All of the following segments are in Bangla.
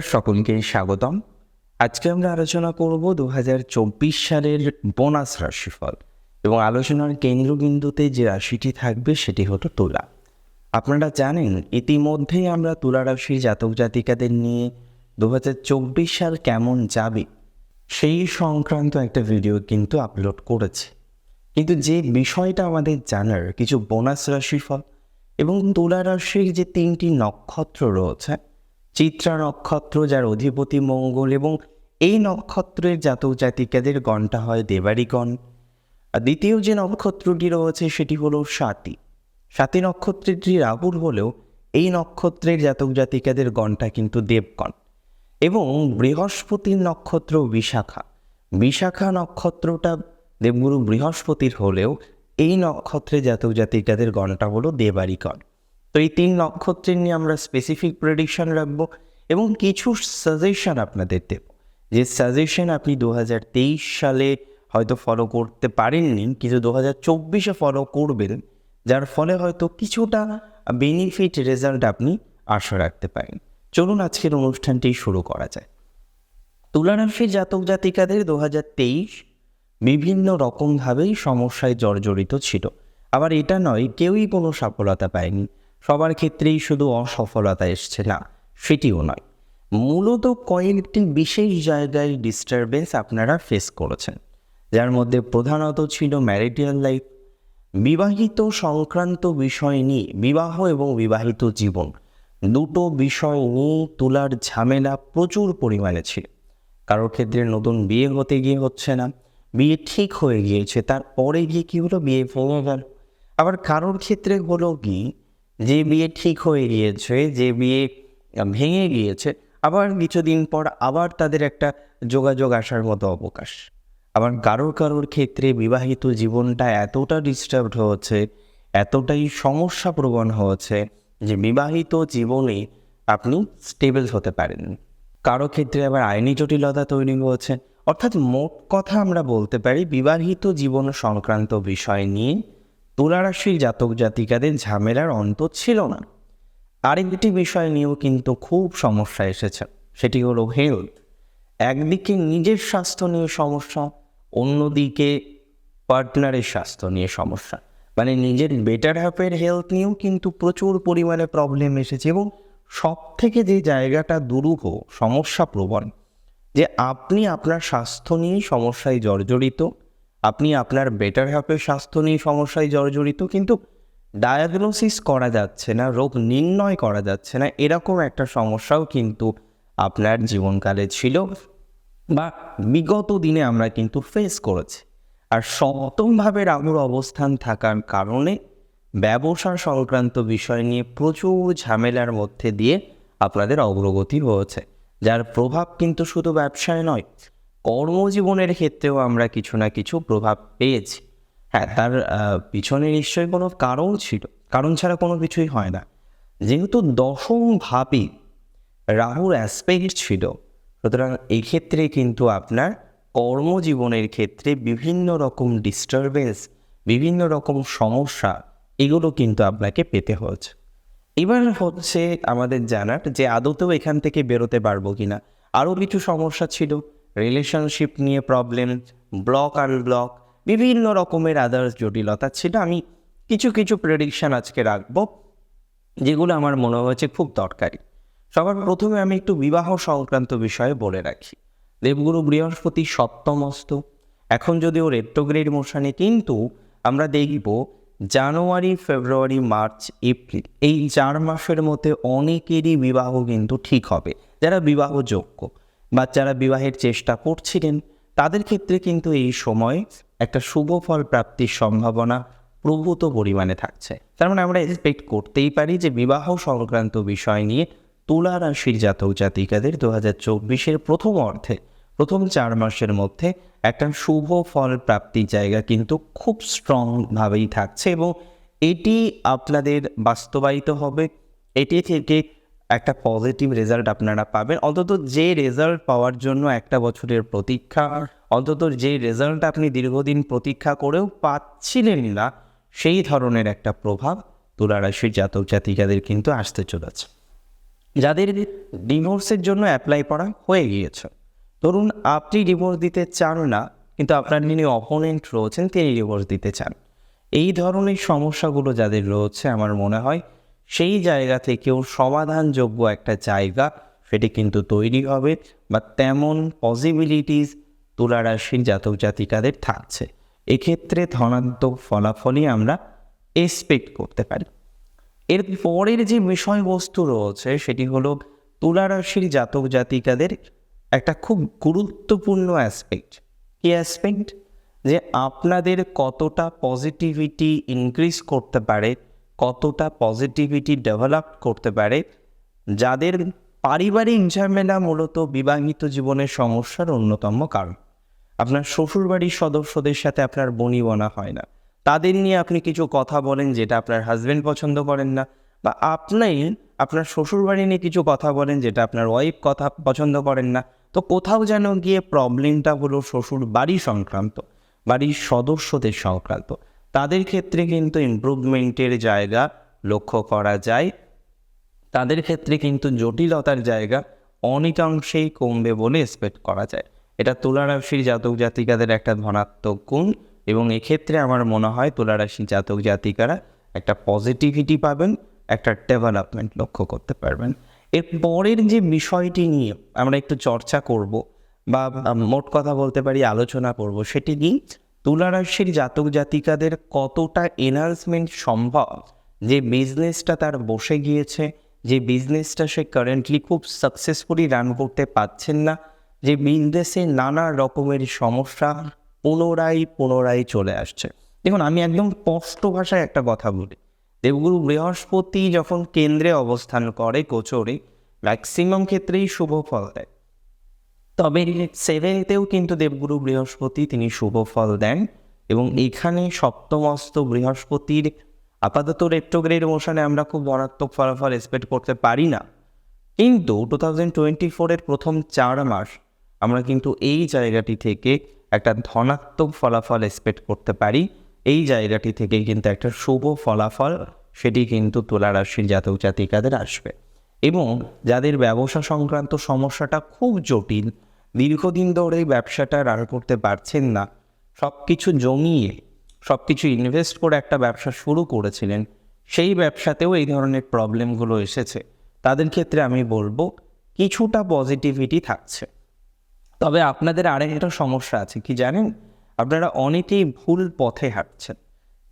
সকলকে স্বাগতম। আজকে আমরা আলোচনা করব দুহাজার চব্বিশ সালের বোনাস রাশিফল এবং আলোচনার কেন্দ্রবিন্দুতে যে রাশিটি থাকবে সেটি হলো তুলা। আপনারা জানেন, ইতিমধ্যেই আমরা তুলা রাশির জাতক জাতিকাদের নিয়ে দু হাজার চব্বিশ সাল কেমন যাবে সেই সংক্রান্ত একটা ভিডিও কিন্তু আপলোড করেছে। কিন্তু যে বিষয়টা আমাদের জানার, কিছু বোনাস রাশিফল এবং তুলা রাশির যে তিনটি নক্ষত্র রয়েছে চিত্রা নক্ষত্র, যার অধিপতি মঙ্গল এবং এই নক্ষত্রের জাতক জাতিকাদের গণটা হয় দেবারিগণ আর দ্বিতীয় যে নক্ষত্রটি রয়েছে, সেটি হলো সাতী। সাতী নক্ষত্রটি রাহুর হলেও এই নক্ষত্রের জাতক জাতিকাদের গণটা কিন্তু দেবগণ। এবং বৃহস্পতির নক্ষত্র বিশাখা। বিশাখা নক্ষত্রটা দেবগুরু বৃহস্পতির হলেও এই নক্ষত্রে জাতক জাতিকাদের গণটা হলো দেবারিকণ তো এই তিন নক্ষত্রের নিয়ে আমরা স্পেসিফিক প্রেডিকশন রাখব এবং কিছু সাজেশন আপনাদের দেব। যে সাজেশন আপনি দু হাজার তেইশ সালে হয়তো ফলো করতে পারেননি, কিন্তু দু হাজার চব্বিশে ফলো করবেন, যার ফলে হয়তো কিছুটা বেনিফিট রেজাল্ট আপনি আশা রাখতে পারেন। চলুন আজকের অনুষ্ঠানটি শুরু করা যায় তুলারাশির জাতক জাতিকাদের দু হাজার তেইশ বিভিন্ন রকমভাবেই সমস্যায় জর্জরিত ছিল। আবার এটা নয়, কেউই কোনো সফলতা পায়নি। সবার ক্ষেত্রেই শুধু অসফলতা এসছে না, সেটিও নয়। মূলত কয়েকটি বিশেষ জায়গায় ডিস্টারবেন্স আপনারা ফেস করেছেন, যার মধ্যে প্রধানত ছিল ম্যারিটাল লাইফ বিবাহিত সংক্রান্ত বিষয় নিয়ে, বিবাহ এবং বিবাহিত জীবন। দুটো বিষয় নিয়ে তোলার ঝামেলা প্রচুর পরিমাণে ছিল। কারোর ক্ষেত্রে নতুন বিয়ে হতে গিয়ে হচ্ছে না, বিয়ে ঠিক হয়ে গিয়েছে, তারপরে গিয়ে কী হলো? বিয়ে ভেঙে গেল। আবার কারোর ক্ষেত্রে হলো কি যে বিয়ে ঠিক হয়ে গিয়েছে, যে বিয়ে ভেঙে গিয়েছে, আবার কিছুদিন পর আবার তাদের একটা যোগাযোগ আসার মতো অবকাশ। আবার কারোর কারোর ক্ষেত্রে বিবাহিত জীবনটা এতটা ডিস্টার্বড হচ্ছে, এতটাই সমস্যা প্রবণ হচ্ছে যে বিবাহিত জীবনে আপনি স্টেবল হতে পারেন। কারও ক্ষেত্রে আবার আইনি জটিলতা তৈরি হয়েছে অর্থাৎ মোট কথা আমরা বলতে পারি, বিবাহিত জীবন সংক্রান্ত বিষয় নিয়ে তুলারাশির জাতক জাতিকাদের ঝামেলার অন্ত ছিল না। আরেকটি বিষয় নিয়েও কিন্তু খুব সমস্যা এসেছে, সেটি হলো হেলথ একদিকে নিজের স্বাস্থ্য নিয়ে সমস্যা, অন্যদিকে পার্টনারের স্বাস্থ্য নিয়ে সমস্যা। মানে নিজের বেটার হ্যাপের হেলথ নিয়েও কিন্তু প্রচুর পরিমাণে প্রবলেম এসেছে এবং সব থেকে যে জায়গাটা দুরূহ সমস্যা প্রবণ যে আপনি আপনার স্বাস্থ্য নিয়েই সমস্যায় জর্জরিত আপনি আপনার বেটার হ্যাপের স্বাস্থ্য নিয়ে সমস্যায় জর্জরিত, কিন্তু ডায়াগনোসিস করা যাচ্ছে না, রোগ নির্ণয় করা যাচ্ছে না, এরকম একটা সমস্যাও কিন্তু আপনার জীবনকালে ছিল বা বিগত দিনে আমরা কিন্তু ফেস করেছি। আর সপ্তমভাবে রাহুর অবস্থান থাকার কারণে ব্যবসা সংক্রান্ত বিষয় নিয়ে প্রচুর ঝামেলার মধ্যে দিয়ে আপনাদের অগ্রগতি হয়েছে, যার প্রভাব কিন্তু শুধু ব্যবসায় নয় কর্মজীবনের ক্ষেত্রেও আমরা কিছু না কিছু প্রভাব পেয়েছি। হ্যাঁ তার পিছনে নিশ্চয়ই কোনো কারণ ছিল। কারণ ছাড়া কোনো কিছুই হয় না। যেহেতু দশম ভাবই রাহুর অ্যাসপেক্ট ছিল, সুতরাং এক্ষেত্রে কিন্তু আপনার কর্মজীবনের ক্ষেত্রে বিভিন্ন রকম ডিস্টারবেন্স বিভিন্ন রকম সমস্যা, এগুলো কিন্তু আপনাকে পেতে হচ্ছে এবার হচ্ছে আমাদের জানার যে আদতেও এখান থেকে বেরোতে পারব কি না আরও কিছু সমস্যা ছিল। রিলেশনশিপ নিয়ে প্রবলেম ব্লক আনব্লক বিভিন্ন রকমের আদার্স জটিলতা ছিল। আমি কিছু কিছু প্রেডিকশান আজকে রাখব, যেগুলো আমার মনে হয়েছে খুব দরকারি। সবার প্রথমে আমি একটু বিবাহ সংক্রান্ত বিষয়ে বলে রাখি। দেবগুরু বৃহস্পতি সপ্তমস্ত এখন যদিও রেট্রোগ্রেড মোশনে কিন্তু আমরা দেখব জানুয়ারি, ফেব্রুয়ারি, মার্চ, এপ্রিল, এই চার মাসের মধ্যে অনেকেরই বিবাহ কিন্তু ঠিক হবে। যারা বিবাহযোগ্য বা যারা বিবাহের চেষ্টা করছিলেন, তাদের ক্ষেত্রে কিন্তু এই সময় একটা শুভ ফল প্রাপ্তির সম্ভাবনা প্রভূত পরিমাণে থাকছে। তার মানে আমরা এক্সপেক্ট করতেই পারি যে বিবাহ সংক্রান্ত বিষয় নিয়ে তুলা রাশির জাতক জাতিকাদের দু হাজার চব্বিশের প্রথম অর্থে প্রথম চার মাসের মধ্যে একটা শুভ ফল প্রাপ্তির জায়গা কিন্তু খুব স্ট্রংভাবেই থাকছে এবং এটি আপনাদের বাস্তবায়িত হবে। এটি থেকে একটা পজিটিভ রেজাল্ট আপনারা পাবেন। অন্তত যে রেজাল্ট পাওয়ার জন্য একটা বছরের প্রতীক্ষা, অন্তত যে রেজাল্ট আপনি দীর্ঘদিন প্রতীক্ষা করেও পাচ্ছিলেন না, সেই ধরনের একটা প্রভাব তুলা রাশির জাতক জাতিকাদের কিন্তু আসতে চলেছে। যাদের ডিভোর্সের জন্য অ্যাপ্লাই করা হয়ে গিয়েছে। ধরুন, আপনি ডিভোর্স দিতে চান না, কিন্তু আপনার যিনি অপোনেন্ট রয়েছেন, তিনি ডিভোর্স দিতে চান। এই ধরনের সমস্যাগুলো যাদের রয়েছে, আমার মনে হয় সেই জায়গা থেকেও সমাধানযোগ্য একটা জায়গা সেটি কিন্তু তৈরি হবে বা তেমন পসিবিলিটিস তুলা রাশির জাতক জাতিকাদের থাকছে। এক্ষেত্রে ধনাত্মক ফলাফলই আমরা এক্সপেক্ট করতে পারি। এর পরের যে বিষয়বস্তু রয়েছে সেটি হলো তুলা রাশির জাতক জাতিকাদের একটা খুব গুরুত্বপূর্ণ অ্যাসপেক্ট কি অ্যাসপেক্ট যে আপনাদের কতটা পজিটিভিটি ইনক্রিজ করতে পারে কতটা পজিটিভিটি ডেভেলপ করতে পারে, যাদের পারিবারিক ঝামেলা মূলত বিবাহিত জীবনের সমস্যার অন্যতম কারণ। আপনার শ্বশুরবাড়ির সদস্যদের সাথে আপনার বনিবনা হয় না। তাদের নিয়ে আপনি কিছু কথা বলেন যেটা আপনার হাজব্যান্ড পছন্দ করেন না, বা আপনি আপনার শ্বশুরবাড়ি নিয়ে কিছু কথা বলেন যেটা আপনার ওয়াইফ কথা পছন্দ করেন না। তো কোথাও যেন গিয়ে প্রবলেমটা হলো শ্বশুর বাড়ি সংক্রান্ত, বাড়ির সদস্যদের সংক্রান্ত। তাদের ক্ষেত্রে কিন্তু ইমপ্রুভমেন্টের জায়গা লক্ষ্য করা যায়। তাদের ক্ষেত্রে কিন্তু জটিলতার জায়গা অনেকাংশেই কমবে বলে এক্সপেক্ট করা যায়। এটা তুলারাশির জাতক জাতিকাদের একটা ধনাত্মক গুণ এবং এক্ষেত্রে আমার মনে হয় তুলারাশির জাতক জাতিকারা একটা পজিটিভিটি পাবেন, একটা ডেভেলপমেন্ট লক্ষ্য করতে পারবেন। এর পরের যে বিষয়টি নিয়ে আমরা একটু চর্চা করব বা মোট কথা বলতে পারি, আলোচনা করব সেটি কি তুলারাশির জাতক জাতিকাদের কতটা এনহান্সমেন্ট সম্ভব? যে বিজনেসটা তার বসে গিয়েছে, যে বিজনেসটা সে কারেন্টলি খুব সাকসেসফুলি রান করতে পারছেন না, যে বিজনেসে নানা রকমের সমস্যা পুনরায় পুনরায় চলে আসছে। দেখুন, আমি একদম স্পষ্ট ভাষায় একটা কথা বলি। দেবগুরু বৃহস্পতি যখন কেন্দ্রে অবস্থান করে গোচরে ম্যাক্সিমাম ক্ষেত্রেই শুভ ফল দেয়। তবে সেভেনতেও কিন্তু দেবগুরু বৃহস্পতি তিনি শুভ ফল দেন এবং এখানে সপ্তমস্ত বৃহস্পতির আপাতত রেট্রোগ্রেড মোশনে আমরা খুব ধনাত্মক ফলাফল এক্সপেক্ট করতে পারি না। কিন্তু টু থাউজেন্ড টোয়েন্টি ফোরের প্রথম চার মাস আমরা কিন্তু এই জায়গাটি থেকে একটা ধনাত্মক ফলাফল এক্সপেক্ট করতে পারি। এই জায়গাটি থেকে কিন্তু একটা শুভ ফলাফল সেটি কিন্তু তুলা রাশির জাতক জাতিকাদের আসবে। এবং যাদের ব্যবসা সংক্রান্ত সমস্যাটা খুব জটিল দীর্ঘদিন ধরে ব্যবসাটা রান করতে পারছেন না। সব কিছু জমিয়ে সব কিছু ইনভেস্ট করে একটা ব্যবসা শুরু করেছিলেন। সেই ব্যবসাতেও এই ধরনের প্রবলেমগুলো এসেছে। তাদের ক্ষেত্রে আমি বলব, কিছুটা পজিটিভিটি থাকছে। তবে আপনাদের আরেকটা সমস্যা আছে কি জানেন? আপনারা অনেকেই ভুল পথে হাঁটছেন।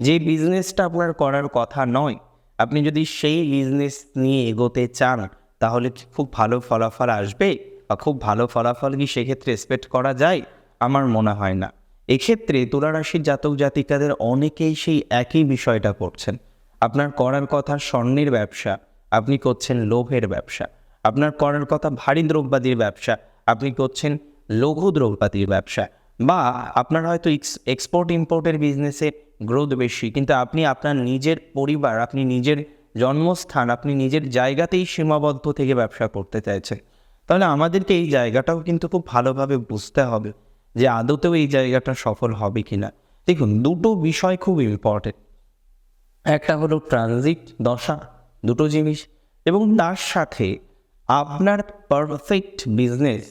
যে বিজনেসটা আপনার করার কথা নয়, আপনি যদি সেই বিজনেস নিয়ে এগোতে চান, তাহলে খুব ভালো ফলাফল আসবে? বা খুব ভালো ফলাফল কি সেক্ষেত্রে এক্সপেক্ট করা যায়? আমার মনে হয় না। এক্ষেত্রে তুলারাশির জাতক জাতিকাদের অনেকেই সেই একই বিষয়টা করছেন। আপনার করার কথা স্বর্ণের ব্যবসা, আপনি করছেন লোভের ব্যবসা। আপনার করার কথা ভারী দ্রব্যাদির ব্যবসা, আপনি করছেন লঘু দ্রব্যাদির ব্যবসা। বা আপনার হয়তো এক্সপোর্ট ইম্পোর্টের বিজনেসে গ্রোথ বেশি, কিন্তু আপনি আপনার নিজের পরিবার, আপনি নিজের জন্মস্থান, আপনি নিজের জায়গাতেই সীমাবদ্ধ থেকে ব্যবসা করতে চাইছেন। তাহলে আমাদেরকে এই জায়গাটাও কিন্তু খুব ভালোভাবে বুঝতে হবে যে আদতেও এই জায়গাটা সফল হবে কিনা। দেখুন, দুটো বিষয় খুব ইম্পর্টেন্ট একটা হলো ট্রানজিট দশা, দুটো জিনিস, এবং তার সাথে আপনার পারফেক্ট বিজনেস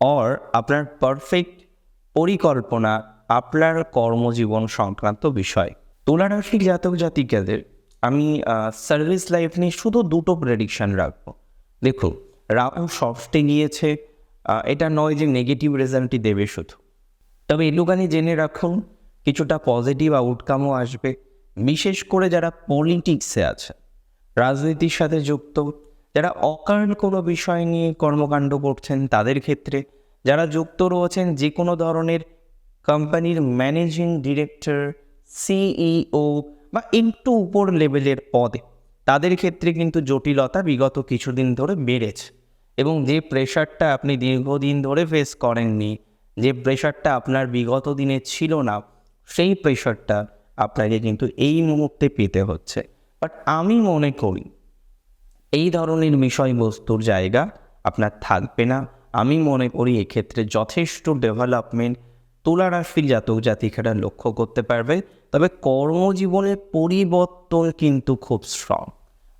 অর আপনার পারফেক্ট পরিকল্পনা, আপনার কর্মজীবন সংক্রান্ত বিষয়। তুলারাশির জাতক জাতিকাদের, আমি সার্ভিস লাইফ নিয়ে শুধু দুটো প্রেডিকশন রাখব। দেখুন রাহু ষষ্ঠে গিয়েছে এটা নয় যে নেগেটিভ রেজাল্টই দেবে শুধু। তবে এটুখানি জেনে রাখুন, কিছুটা পজিটিভ আউটকামও আসবে। বিশেষ করে যারা পলিটিক্সে আছে, রাজনীতির সাথে যুক্ত, যারা অকারণ কোনো বিষয় নিয়ে কর্মকাণ্ড করছেন তাদের ক্ষেত্রে, যারা যুক্ত রয়েছেন যে কোনো ধরনের কোম্পানির ম্যানেজিং ডিরেক্টর সিইও বা একটু উপর লেভেলের পদে, তাদের ক্ষেত্রে কিন্তু জটিলতা বিগত কিছুদিন ধরে বেড়েছে। এবং যে প্রেশারটা আপনি দীর্ঘদিন ধরে ফেস করেননি, যে প্রেশারটা আপনার বিগত দিনে ছিল না, সেই প্রেশারটা আপনাকে কিন্তু এই মুহূর্তে পেতে হচ্ছে। বাট আমি মনে করি, এই ধরনের বিষয়বস্তুর জায়গা আপনার থাকবে না। আমি মনে করি এক্ষেত্রে যথেষ্ট ডেভেলপমেন্ট তুলা রাশির জাতক জাতিকারা লক্ষ্য করতে পারবে, তবে কর্মজীবনের পরিবর্তন কিন্তু খুব স্ট্রং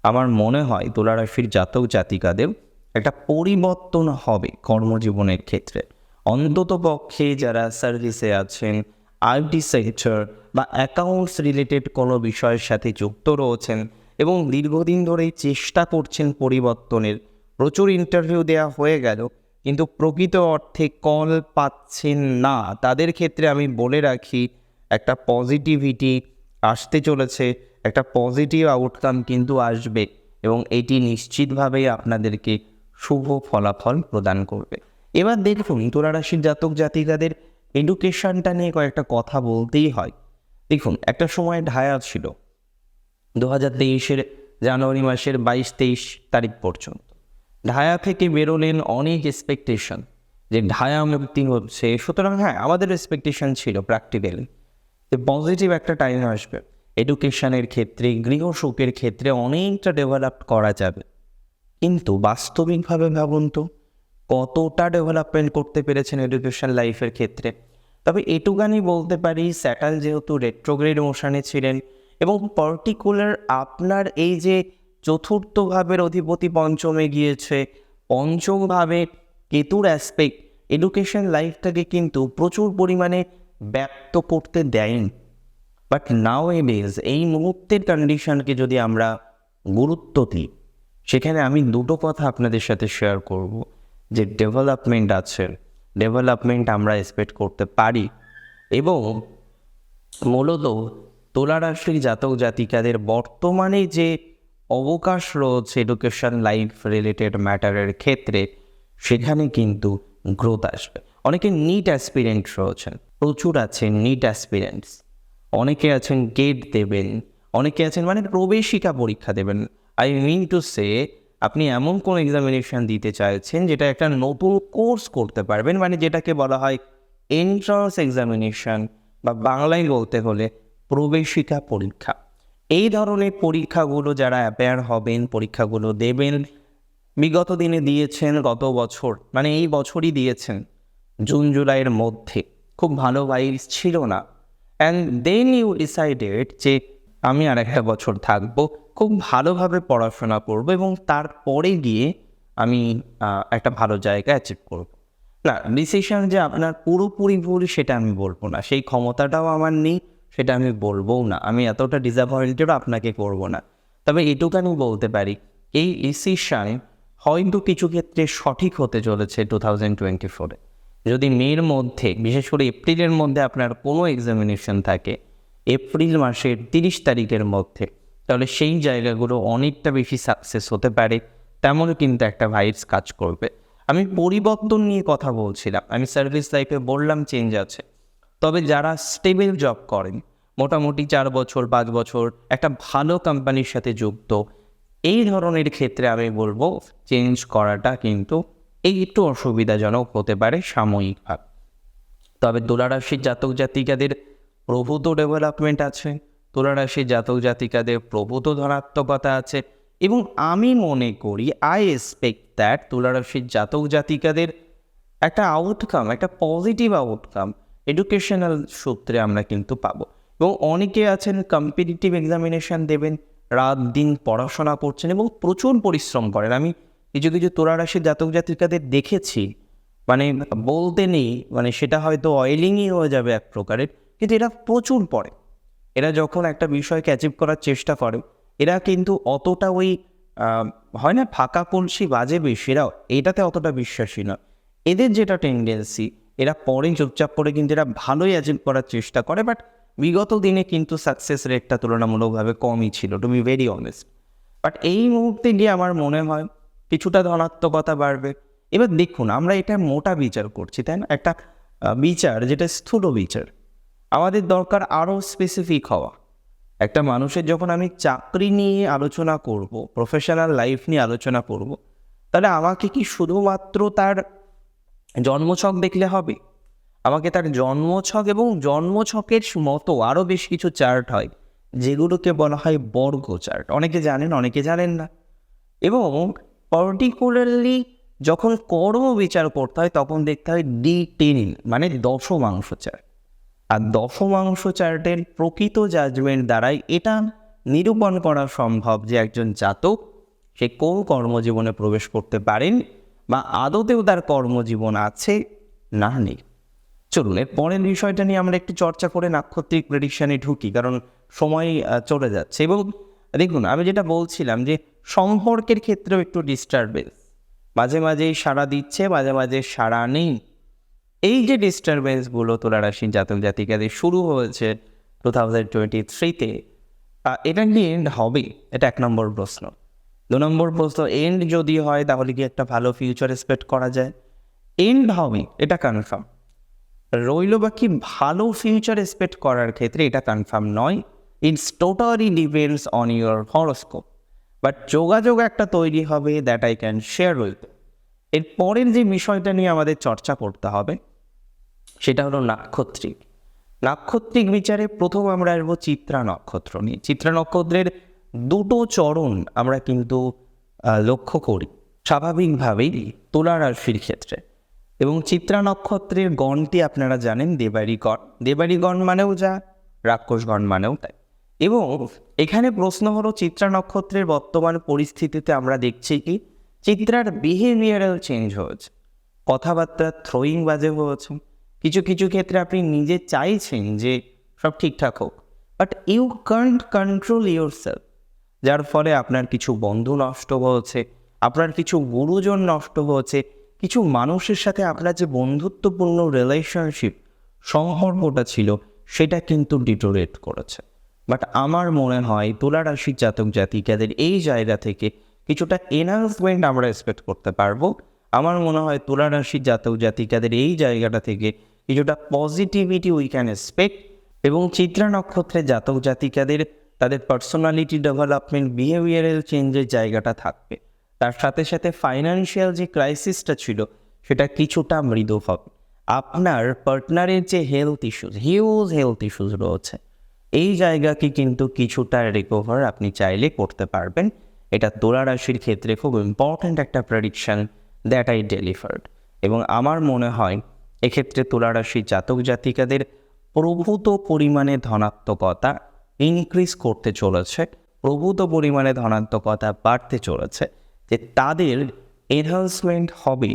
আমার মনে হয় তুলা রাশির জাতক জাতিকাদের একটা পরিবর্তন হবে কর্মজীবনের ক্ষেত্রে। অন্তত পক্ষে যারা সার্ভিসে আছেন আইটি সেক্টর বা অ্যাকাউন্টস রিলেটেড কোনো বিষয়ের সাথে যুক্ত রয়েছেন এবং দীর্ঘদিন ধরেই চেষ্টা করছেন পরিবর্তনের, প্রচুর ইন্টারভিউ দেওয়া হয়ে গেল, কিন্তু প্রকৃত অর্থে কল পাচ্ছেন না। তাদের ক্ষেত্রে আমি বলে রাখি, একটা পজিটিভিটি আসতে চলেছে, একটা পজিটিভ আউটকাম কিন্তু আসবে এবং এটি নিশ্চিতভাবেই আপনাদেরকে শুভ ফলাফল প্রদান করবে। এবার দেখুন তুলা রাশির জাতক জাতিকাদের এডুকেশনটা নিয়ে কয়েকটা কথা বলতেই হয়। দেখুন, একটা সময় ঢায়া ছিল। দু হাজার তেইশের জানুয়ারি মাসের বাইশ তেইশ তারিখ পর্যন্ত। ঢায়া থেকে বেরোলেন অনেক এক্সপেকটেশন যে ঢায়া মুক্তি হচ্ছে। সুতরাং হ্যাঁ আমাদের এক্সপেকটেশন ছিল প্র্যাকটিক্যালি যে পজিটিভ একটা টাইম আসবে। এডুকেশনের ক্ষেত্রে গৃহসুখের ক্ষেত্রে অনেকটা ডেভেলপ করা যাবে। কিন্তু বাস্তবিকভাবে ভাবুন তো, কতটা ডেভেলপমেন্ট করতে পেরেছেন এডুকেশন লাইফের ক্ষেত্রে? তবে এটুকানি বলতে পারি স্যাটাল যেহেতু রেট্রোগ্রেড মোশনে ছিলেন এবং পার্টিকুলার আপনার এই যে চতুর্থ ভাবের অধিপতি পঞ্চমে গিয়েছে, পঞ্চম ভাবে কেতুর অ্যাসপেক্ট এডুকেশন লাইফটাকে কিন্তু প্রচুর পরিমাণে ব্যক্ত করতে দেয়নি। বাট নাও এডেজ এই মুহূর্তের কন্ডিশনকে যদি আমরা গুরুত্ব দিই সেখানে আমি দুটো কথা আপনাদের সাথে শেয়ার করব। যে ডেভেলপমেন্ট আছে ডেভেলপমেন্ট আমরা এক্সপেক্ট করতে পারি এবং মূলত তুলা রাশির জাতক জাতিকাদের বর্তমানে যে অবকাশ রয়েছে এডুকেশন লাইফ রিলেটেড ম্যাটারের ক্ষেত্রে, সেখানে কিন্তু গ্রোথ আসবে। অনেকে নিট অ্যাসপিরেন্ট রয়েছেন, প্রচুর আছেন নিট অ্যাসপিরেন্টস অনেকে আছেন গেট দেবেন, অনেকে আছেন মানে প্রবেশিকা পরীক্ষা দেবেন। আই মিন টু সে আপনি এমন কোন এক্সামিনেশন দিতে চাইছেন যেটা একটা নতুন কোর্স করতে পারবেন মানে যেটাকে বলা হয় এন্ট্রান্স এক্সামিনেশন বা বাংলায় বলতে হলে প্রবেশিকা পরীক্ষা। এই ধরনের পরীক্ষাগুলো যারা অ্যাপেয়ার হবেন, পরীক্ষাগুলো দেবেন, বিগত দিনে দিয়েছেন, গত বছর মানে এই বছরই দিয়েছেন, জুন, জুলাইয়ের মধ্যে, খুব ভালো ভাইবস ছিল না। অ্যান্ড দেন ইউ ডিসাইডেড যে আমি আর একটা বছর থাকব, খুব ভালোভাবে পড়াশোনা করব এবং তারপরে গিয়ে আমি একটা ভালো জায়গা অ্যাচিভ করব। না ডিসিশন যে আপনার পুরোপুরি ভুল সেটা আমি বলব না। সেই ক্ষমতাটাও আমার নেই, সেটা আমি বলবোও না। আমি এতটা ডিসঅ্যাপয়েন্টেডও আপনাকে করব না। তবে এটুকু আমি বলতে পারি, এই ডিসিশন হয়তো কিছু ক্ষেত্রে সঠিক হতে চলেছে টু থাউজেন্ড টোয়েন্টি ফোরে যদি মের মধ্যে, বিশেষ করে এপ্রিলের মধ্যে আপনার কোনো এক্সামিনেশন থাকে এপ্রিল মাসের তিরিশ তারিখের মধ্যে। তাহলে সেই জায়গাগুলো অনেকটা বেশি সাকসেস হতে পারে, তেমনও কিন্তু একটা ভাইবস কাজ করবে। আমি পরিবর্তন নিয়ে কথা বলছিলাম, আমি সার্ভিস লাইফে বললাম চেঞ্জ আছে। তবে যারা স্টেবল জব করেন, মোটামুটি চার বছর, পাঁচ বছর, একটা ভালো কোম্পানির সাথে যুক্ত, এই ধরনের ক্ষেত্রে আমি বলব চেঞ্জ করাটা কিন্তু একটু অসুবিধাজনক হতে পারে সাময়িকভাবে। তবে তুলারাশির জাতক জাতিকাদের প্রভূত ডেভেলপমেন্ট আছে তুলারাশির জাতক জাতিকাদের প্রভূত ধনাত্মকতা আছে এবং আমি মনে করি আই এক্সপেক্ট দ্যাট তুলারাশির জাতক জাতিকাদের একটা আউটকাম একটা পজিটিভ আউটকাম এডুকেশনাল সূত্রে আমরা কিন্তু পাবো। এবং অনেকে আছেন কম্পিটিটিভ এক্সামিনেশন দেবেন, রাত দিন পড়াশোনা করছেন এবং প্রচুর পরিশ্রম করেন। আমি কিছু কিছু তোলারাশির জাতক জাতিকাদের দেখেছি মানে বলতে নেই মানে সেটা হয়তো অয়েলিংই হয়ে যাবে এক প্রকারের। কিন্তু এরা প্রচুর পড়ে। এরা যখন একটা বিষয়কে অ্যাচিভ করার চেষ্টা করে, এরা কিন্তু অতটা ওই হয় না ফাঁকা কলসি বাজে বেশি, এরা এটাতে অতটা বিশ্বাসী না এদের যেটা টেন্ডেন্সি এরা পরে চুপচাপ করে কিন্তু এরা ভালোই অ্যাচিভ করার চেষ্টা করে বাট বিগত দিনে কিন্তু সাকসেস রেটটা তুলনামূলকভাবে কমই ছিল to be very honest but এই মুহূর্তে গিয়ে আমার মনে হয় কিছুটা ধনাত্মকতা বাড়বে। এবার দেখুন, আমরা এটা মোটা বিচার করছি, তাই না? একটা বিচার যেটা স্থূল বিচার। আমাদের দরকার আরও স্পেসিফিক হওয়া। একটা মানুষের যখন আমি চাকরি নিয়ে আলোচনা করব প্রফেশনাল লাইফ নিয়ে আলোচনা করব, তাহলে আমাকে কি শুধুমাত্র তার জন্মছক দেখলে হবে? আমাকে তার জন্মছক এবং জন্মছকের মতো আরও বেশ কিছু চার্ট হয়, যেগুলোকে বলা হয় বর্গ চার্ট অনেকে জানেন অনেকে জানেন না। এবং পার্টিকুলারলি যখন কর্ম বিচার করতে হয়, তখন দেখতে হয় ডি টেন মানে দশমাংশ চার্ট আর দশমাংশ চার্টের প্রকৃত জাজমেন্ট দ্বারাই এটা নিরূপণ করা সম্ভব যে একজন জাতক সে কোন কর্মজীবনে প্রবেশ করতে পারেন বা আদতেও তার কর্মজীবন আছে না নেই। চলুন, এর পরের বিষয়টা নিয়ে আমরা একটু চর্চা করে নাক্ষত্রিক প্রেডিকশানে ঢুকি, কারণ সময় চলে যাচ্ছে এবং দেখুন, আমি যেটা বলছিলাম যে সম্পর্কের ক্ষেত্রেও একটু ডিস্টারবেন্স মাঝে মাঝেই সাড়া দিচ্ছে, মাঝে মাঝে সাড়া নেই। এই যে ডিস্টারবেন্সগুলো তোলা রাশির জাতক জাতিকাদের শুরু হয়েছে টু থাউজেন্ড টোয়েন্টি থ্রিতে এটা কি এন্ড হবে? এটা এক নম্বর প্রশ্ন। দু নম্বর প্রশ্ন এন্ড যদি হয় তাহলে কি একটা ভালো ফিউচার এক্সপেক্ট করা যায়? এন্ড হবে, এটা কনফার্ম রইল বাকি ভালো ফিউচার এক্সপেক্ট করার ক্ষেত্রে এটা কনফার্ম নয়। It's totally depends on your horoscope but যোগাযোগ একটা তৈরি হবে that I can share with এর পরের যে বিষয়টা নিয়ে আমাদের চর্চা করতে হবে সেটা হলো নাক্ষত্রিক। নাক্ষত্রিক বিচারে প্রথম আমরা আসব চিত্রা নক্ষত্র নিয়ে। চিত্রা নক্ষত্রের দুটো চরণ আমরা কিন্তু লক্ষ্য করি, স্বাভাবিকভাবেই তুলা রাশির ক্ষেত্রে। এবং চিত্রা নক্ষত্রের গণটি আপনারা জানেন, দেবারি গণ। দেবারি গণ মানেও যা রাক্ষসগণ মানেও তাই। এবং এখানে প্রশ্ন হলো, চিত্রা নক্ষত্রের বর্তমান পরিস্থিতিতে আমরা দেখছি কি, চিত্রার বিহেভিয়ারাল চেঞ্জ হয়েছে। কথাবার্তা থ্রোয়িং বাজে হয়েছে। কিছু কিছু ক্ষেত্রে আপনি নিজে চাইছেন যে সব ঠিকঠাক হোক but you can't control yourself যার ফলে আপনার কিছু বন্ধু নষ্ট হয়েছে আপনার কিছু গুরুজন নষ্ট হয়েছে কিছু মানুষের সাথে আপনার যে বন্ধুত্বপূর্ণ রিলেশনশিপ সম্পর্কটা ছিল, সেটা কিন্তু ডিটোরেট করেছে। বাট আমার মনে হয় তুলা রাশির জাতক জাতিকাদের এই জায়গা থেকে কিছুটা এনহান্সমেন্ট আমরা এক্সপেক্ট করতে পারব। আমার মনে হয় তুলা রাশির জাতক জাতিকাদের এই জায়গাটা থেকে কিছুটা পজিটিভিটি উই ক্যান এক্সপেক্ট এবং চিত্রা নক্ষত্রের জাতক জাতিকাদের তাদের পার্সোনালিটি ডেভেলপমেন্ট বিহেভিয়ারাল চেঞ্জের জায়গাটা থাকবে। তার সাথে সাথে ফাইন্যান্সিয়াল যে ক্রাইসিসটা ছিল, সেটা কিছুটা মৃদু হবে। আপনার পার্টনারের যে health issues huge health issues রয়েছে, এই জায়গাকে কিন্তু কিছুটা রিকভার আপনি চাইলে করতে পারবেন। এটা তোলা রাশির ক্ষেত্রে খুব ইম্পর্ট্যান্ট একটা প্রেডিকশন দ্যাট আই ডেলিভার্ড এবং আমার মনে হয় এক্ষেত্রে তুলা রাশির জাতক জাতিকাদের প্রভূত পরিমাণে ধনাত্মকতা ইনক্রিজ করতে চলেছে, প্রভূত পরিমাণে ধনাত্মকতা বাড়তে চলেছে, যে তাদের এনহান্সমেন্ট হবে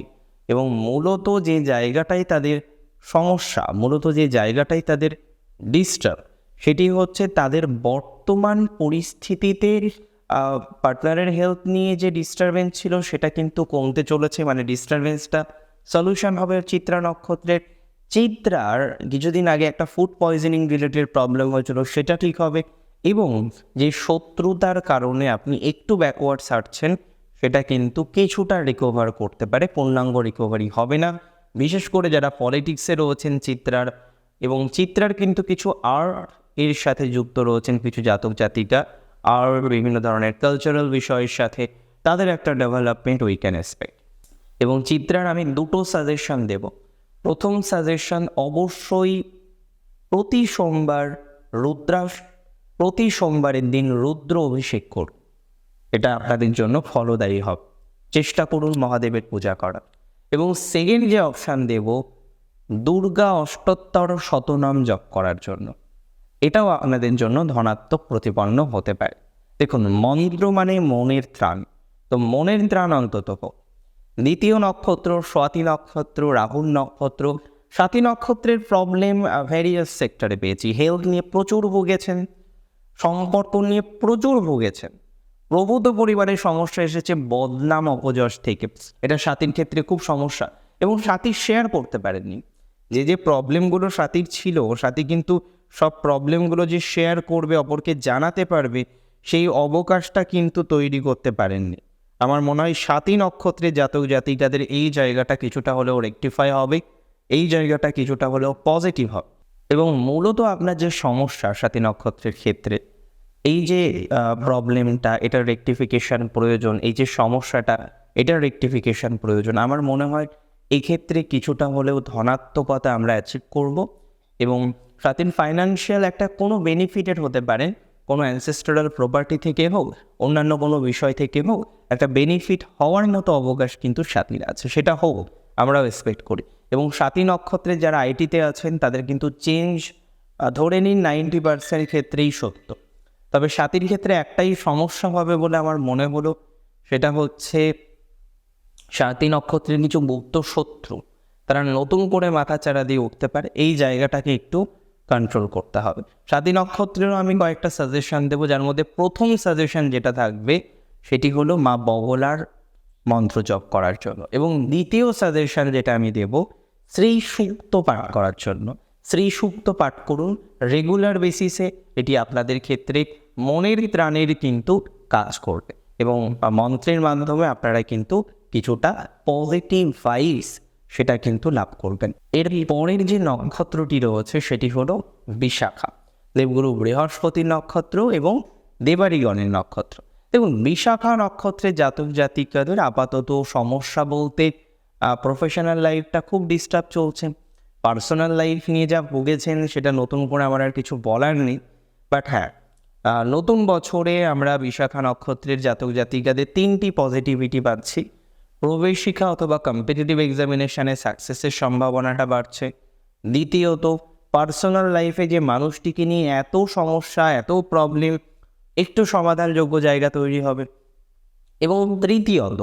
এবং মূলত যে জায়গাটাই তাদের সমস্যা, মূলত যে জায়গাটাই তাদের ডিস্টার্ব সেটি হচ্ছে তাদের বর্তমান পরিস্থিতিতে পার্টনারের হেলথ নিয়ে যে ডিস্টারবেন্স ছিল সেটা কিন্তু কমতে চলেছে মানে ডিস্টারবেন্সটা সলিউশন হবে চিত্রা নক্ষত্রের। চিত্রার কিছুদিন আগে একটা ফুড পয়জনিং রিলেটেড প্রবলেম হয়েছিল, সেটা ঠিক হবে। এবং যে শত্রুতার কারণে আপনি একটু ব্যাকওয়ার্ড সারছেন, সেটা কিন্তু কিছুটা রিকভার করতে পারে, পূর্ণাঙ্গ রিকভারি হবে না। বিশেষ করে যারা পলিটিক্সে রয়েছেন চিত্রার, এবং চিত্রার কিন্তু কিছু আর এর সাথে যুক্ত রয়েছেন কিছু জাতক জাতিকা। আর বিভিন্ন ধরনের কালচারাল বিষয়ের সাথে তাদের একটা ডেভেলপমেন্ট উই ক্যান এক্সপেক্ট এবং চিত্রার আমি দুটো সাজেশন দেব। প্রথম সাজেশন অবশ্যই প্রতি সোমবার রুদ্রাস প্রতি সোমবারের দিন রুদ্র অভিষেক করুন। এটা আপনাদের জন্য ফলদায়ী হবে। চেষ্টা করুন মহাদেবের পূজা করার। এবং সেকেন্ড যে অপশান দেব, দুর্গা অষ্টোত্তর শতনাম জপ করার জন্য। এটাও আপনাদের জন্য ধনাত্মক প্রতিপন্ন হতে পারে। দেখুন, মন্ত্র মানে মনের ত্রাণ। তো মনের ত্রাণ অন্তত হোক। দ্বিতীয় নক্ষত্র, স্বাতি নক্ষত্র, রাহুল নক্ষত্র। স্বাতি নক্ষত্রের প্রবলেম ভ্যারিয়াস সেক্টরে পেয়েছি। হেলথ নিয়ে প্রচুর ভুগেছেন সম্পর্ক নিয়ে প্রচুর ভুগেছেন। প্রভূত পরিবারের সমস্যা এসেছে বদনাম অপযশ থেকে। এটা সাথীর ক্ষেত্রে খুব সমস্যা এবং সাথী শেয়ার করতে পারেননি। যে যে প্রবলেমগুলো সাথীর ছিল সাথী কিন্তু সব প্রবলেমগুলো যে শেয়ার করবে, অপরকে জানাতে পারবে, সেই অবকাশটা কিন্তু তৈরি করতে পারেননি। আমার মনে হয় সাতই নক্ষত্রে জাতক জাতিকাদের এই জায়গাটা কিছুটা হলেও রেকটিফাই হবে, এই জায়গাটা কিছুটা হলেও পজিটিভ হবে। এবং মূলত আপনার যে সমস্যা সাতী নক্ষত্রের ক্ষেত্রে, এই যে প্রবলেমটা এটার রেকটিফিকেশন প্রয়োজন, এই যে সমস্যাটা, এটার রেকটিফিকেশন প্রয়োজন, আমার মনে হয় এক্ষেত্রে কিছুটা হলেও ধনাত্মকতা আমরা অ্যাচিভ করব এবং সাথে ফাইন্যান্সিয়াল একটা কোনো বেনিফিটেড হতে পারে কোনো অ্যানসেস্টারাল প্রপার্টি থেকে হোক, অন্যান্য কোনো বিষয় থেকে হোক, একটা বেনিফিট হওয়ার মতো অবকাশ কিন্তু সাথীর আছে, সেটা হোক, আমরাও এক্সপেক্ট করি। এবং সাথী নক্ষত্রে যারা আইটিতে আছেন, তাদের কিন্তু চেঞ্জ ধরে নিন নাইনটি পার্সেন্ট ক্ষেত্রেই সত্য। তবে সাথীর ক্ষেত্রে একটাই সমস্যা হবে বলে আমার মনে হলো, সেটা হচ্ছে সাথী নক্ষত্রের কিছু গুপ্ত শত্রু, তারা নতুন করে মাথাচাড়া দিয়ে উঠতে পারে, এই জায়গাটাকে একটু কন্ট্রোল করতে হবে। সাথী নক্ষত্রেরও আমি কয়েকটা সাজেশন দেবো, যার মধ্যে প্রথম সাজেশন যেটা থাকবে, সেটি হলো মা বগলার মন্ত্র জপ করার জন্য। এবং দ্বিতীয় সাজেশন যেটা আমি দেব, শ্রী সুক্ত পাঠ করার জন্য। শ্রী সুক্ত পাঠ করুন রেগুলার বেসিসে এটি আপনাদের ক্ষেত্রে মনের ত্রাণের কিন্তু কাজ করবে। এবং মন্ত্রের মাধ্যমে আপনারা কিন্তু কিছুটা পজিটিভ ভাইবস সেটা কিন্তু লাভ করবেন। এর পরের যে নক্ষত্রটি রয়েছে, সেটি হলো বিশাখা। দেবগুরু বৃহস্পতির নক্ষত্র এবং দেবারিগণের নক্ষত্র। দেখুন, বিশাখা নক্ষত্রের জাতক জাতিকাদের আপাতত সমস্যা বলতে প্রফেশনাল লাইফটা খুব ডিস্টার্ব চলছে। পার্সোনাল লাইফ নিয়ে যা ভুগেছেন, সেটা নতুন করে আমার আর কিছু বলার নেই। বাট হ্যাঁ নতুন বছরে আমরা বিশাখা নক্ষত্রের জাতক জাতিকাদের তিনটি পজিটিভিটি পাচ্ছি। প্রবেশিকা অথবা কম্পিটিটিভ এক্সামিনেশানে সাকসেসের সম্ভাবনাটা বাড়ছে। দ্বিতীয়ত পার্সোনাল লাইফে যে মানুষটিকে নিয়ে এত সমস্যা, এত প্রবলেম একটু সমাধানযোগ্য জায়গা তৈরি হবে। এবং তৃতীয়ত,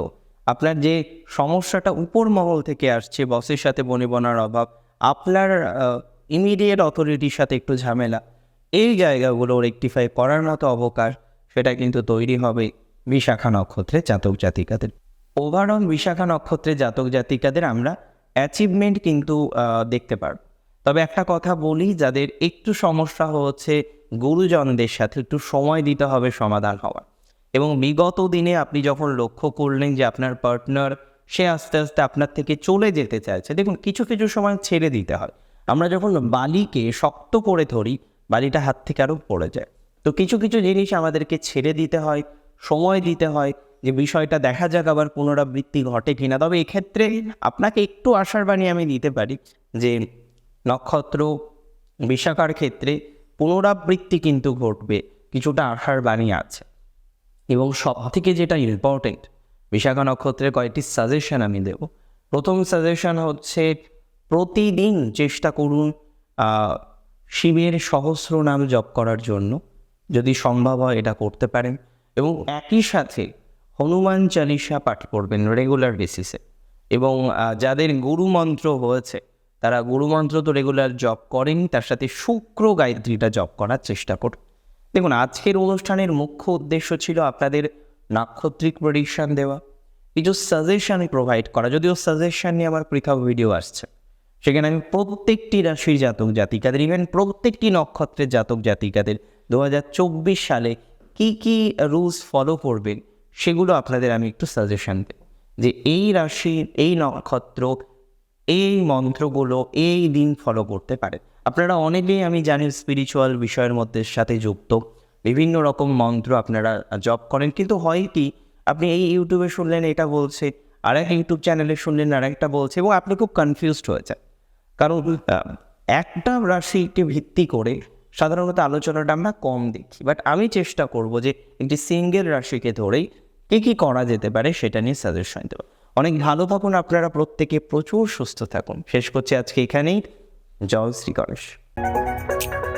আপনার যে সমস্যাটা উপর মহল থেকে আসছে বসের সাথে বনিবনার অভাব, আপনার ইমিডিয়েট অথরিটির সাথে একটু ঝামেলা, এই জায়গাগুলো রেকটিফাই করার মতো অবকাশ, সেটা কিন্তু তৈরি হবে বিশাখা নক্ষত্রে জাতক জাতিকাদের ওভারঅল বিশাখা নক্ষত্রের জাতক জাতিকাদের আমরা অ্যাচিভমেন্ট কিন্তু দেখতে পারব। তবে একটা কথা বলি, যাদের একটু সমস্যা হচ্ছে গুরুজনদের সাথে একটু সময় দিতে হবে সমাধান হওয়ার। এবং বিগত দিনে আপনি যখন লক্ষ্য করলেন যে আপনার পার্টনার সে আস্তে আস্তে আপনার থেকে চলে যেতে চাইছে, দেখুন কিছু কিছু সময় ছেড়ে দিতে হয়। আমরা যখন বালিকে শক্ত করে ধরি, বালিটা হাত থেকে আরও পড়ে যায়। তো কিছু কিছু জিনিস আমাদেরকে ছেড়ে দিতে হয়, সময় দিতে হয় যে বিষয়টা দেখা যাক আবার পুনরাবৃত্তি ঘটে কিনা। তবে এক্ষেত্রে আপনাকে একটু আশার বাণী আমি দিতে পারি যে নক্ষত্র বিশাখার ক্ষেত্রে পুনরাবৃত্তি কিন্তু ঘটবে, কিছুটা আশার বাণী আছে। এবং সব থেকে যেটা ইম্পর্টেন্ট বিশাখা নক্ষত্রের কয়েকটি সাজেশন আমি দেব। প্রথম সাজেশন হচ্ছে প্রতিদিন চেষ্টা করুন শিবের সহস্র নাম জপ করার জন্য। যদি সম্ভব হয় এটা করতে পারেন। এবং একই সাথে হনুমান চালিসা পাঠ করবেন রেগুলার বেসিসে এবং যাদের গুরু মন্ত্র হয়েছে, তারা গুরু মন্ত্র তো রেগুলার জপ করেন, তার সাথে শুক্র গায়ত্রীটা জপ করার চেষ্টা করুন। দেখুন, আজকের অনুষ্ঠানের মুখ্য উদ্দেশ্য ছিল আপনাদের নাক্ষত্রিক প্রেডিকশন দেওয়া কিছু সাজেশন প্রোভাইড করা। যদিও সাজেশন নিয়ে আমার পৃথক ভিডিও আসছে, সেখানে আমি প্রত্যেকটি রাশির জাতক জাতিকাদের ইভেন প্রত্যেকটি নক্ষত্রের জাতক জাতিকাদের দু হাজার চব্বিশ সালে কি কি রুলস ফলো করবেন সেগুলো আপনাদের আমি একটু সাজেশন দেব যে এই রাশি, এই নক্ষত্র, এই মন্ত্রগুলো এই দিন ফলো করতে পারে আপনারা অনেকেই আমি জানি স্পিরিচুয়াল বিষয়ের মধ্যে সাথে যুক্ত। বিভিন্ন রকম মন্ত্র আপনারা জব করেন। কিন্তু হয় কি, আপনি এই ইউটিউবে শুনলেন, এটা বলছে আর এক ইউটিউব চ্যানেলে শুনলেন আর একটা বলছে এবং আপনি খুব কনফিউজড হয়ে যান। কারণ একটা রাশিকে ভিত্তি করে সাধারণত আলোচনাটা আমরা কম দেখি। বাট আমি চেষ্টা করব যে একটি সিঙ্গেল রাশিকে ধরেই কী কী করা যেতে পারে সেটা নিয়ে সাজেশন দেবো। অনেক ভালো থাকুন, আপনারা প্রত্যেকে প্রচুর সুস্থ থাকুন। শেষ করছি আজকে এখানেই। জয় শ্রী গণেশ।